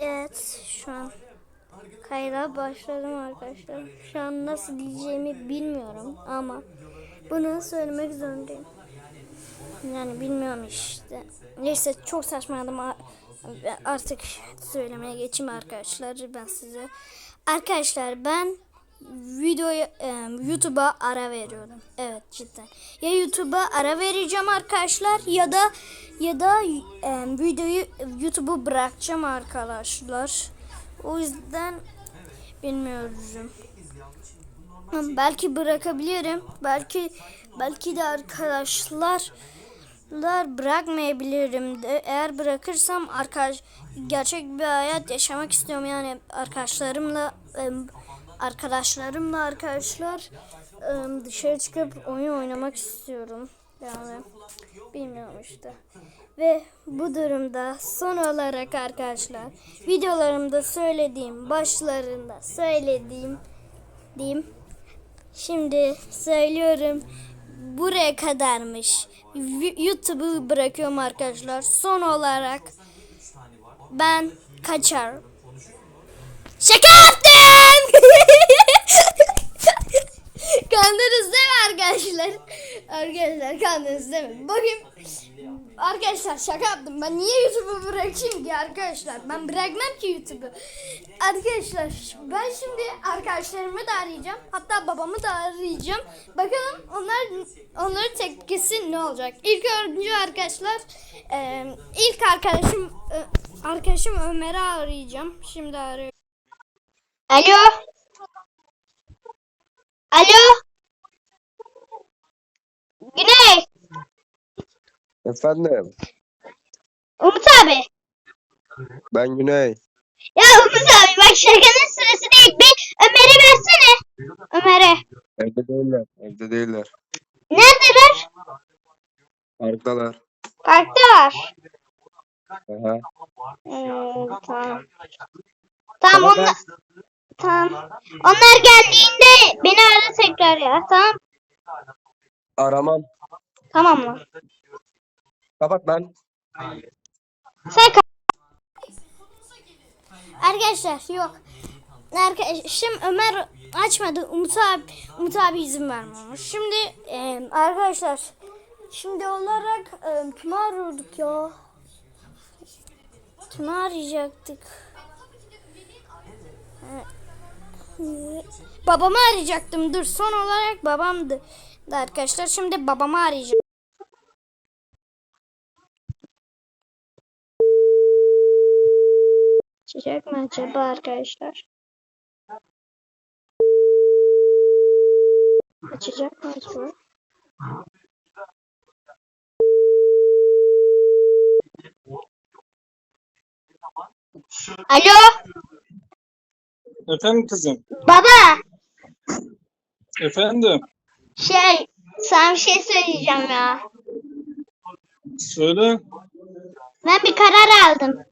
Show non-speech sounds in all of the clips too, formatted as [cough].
Evet şu an kayda başladım arkadaşlar. Şu an nasıl diyeceğimi bilmiyorum ama bunu söylemek zorundayım. Yani bilmiyorum işte. Neyse çok saçmaladım. Artık söylemeye geçeyim arkadaşlar ben size. Arkadaşlar ben videoya e, YouTube'a ara veriyorum. Evet cidden. Ya YouTube'a ara vereceğim arkadaşlar ya da ya da e, videoyu YouTube'u bırakacağım arkadaşlar. O yüzden bilmiyorum. Ama Belki bırakabilirim. Belki belki de arkadaşlar lar bırakmayabilirim de eğer bırakırsam arkadaş gerçek bir hayat yaşamak istiyorum yani arkadaşlarımla em, arkadaşlarımla arkadaşlar em, dışarı çıkıp oyun oynamak istiyorum yani bilmiyorum işte ve bu durumda son olarak arkadaşlar videolarımda söylediğim başlarında söylediğim diyeyim Şimdi söylüyorum. Buraya kadarmış. YouTube'u bırakıyorum arkadaşlar. Son olarak ben kaçar. Şaka [laughs] yaptım. kandınız değil mi arkadaşlar? Arkadaşlar değil mi? Bakın Arkadaşlar şaka yaptım. Ben niye YouTube'u bırakayım ki arkadaşlar? Ben bırakmam ki YouTube'u. Arkadaşlar ben şimdi arkadaşlarımı da arayacağım. Hatta babamı da arayacağım. Bakalım onlar onların tepkisi ne olacak? İlk önce arkadaşlar e, ilk arkadaşım e, arkadaşım Ömer'i arayacağım. Şimdi arıyorum. Alo. Alo. Güney. Efendim, Umut abi. ben Güney. Ya Umut abi bak şakanın sırası değil. Bir Ömer'e versene. Ömer'e. Evde değiller, evde değiller. Neredeler? Parktalar. Parktalar. Aha. Hmm, tamam. Tamam onlar, tamam. Onlar geldiğinde beni ara tekrar ya. Tamam. Aramam. Tamam mı? Kapat lan. Sen ka- Arkadaşlar yok. Arkadaşım Ömer açmadı. Umut abi, Umut abi izin vermemiş. Şimdi e, arkadaşlar şimdi olarak e, kimi arıyorduk ya? Kimi arayacaktık? E, Babamı arayacaktım. Dur son olarak babamdı. Da arkadaşlar şimdi babamı arayacağım. Açacak mı acaba arkadaşlar? Açacak mı acaba? Alo Efendim kızım. baba Efendim. Şey sana bir şey söyleyeceğim ya. Söyle. Ben bir karar aldım.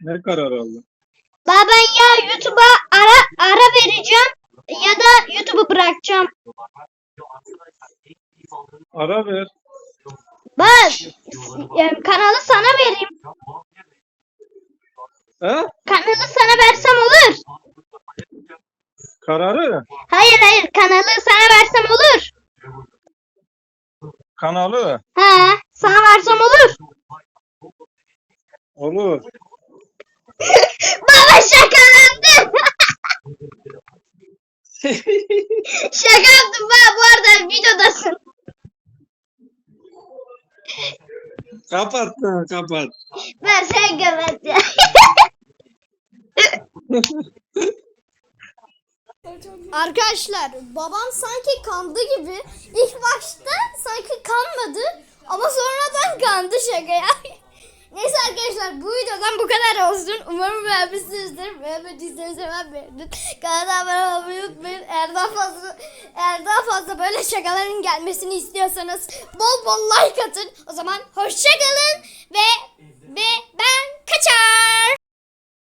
Ne karar aldın? Baba ben ya YouTube'a ara ara vereceğim ya da YouTube'u bırakacağım. Ara ver. Bak kanalı sana vereyim. He? Kanalı sana versem olur. Kararı. Kanalı sana versem olur. Kanalı. He sana versem olur. Olur. [laughs] Baba [laughs] şakalandım. Şaka yaptım baba bu arada videodasın. Kapat lan kapat. Ben sen kapat ya. Arkadaşlar babam sanki kandı gibi. İlk başta sanki kanmadı ama sonradan kandı şaka ya. [laughs] Neyse arkadaşlar bu videodan bu kadar olsun. Umarım beğenmişsinizdir. Beğenmediyseniz hemen beğenin. Kanala abone olmayı unutmayın. Eğer daha fazla eğer daha fazla böyle şakaların gelmesini istiyorsanız bol bol like atın. O zaman hoşçakalın ve ve.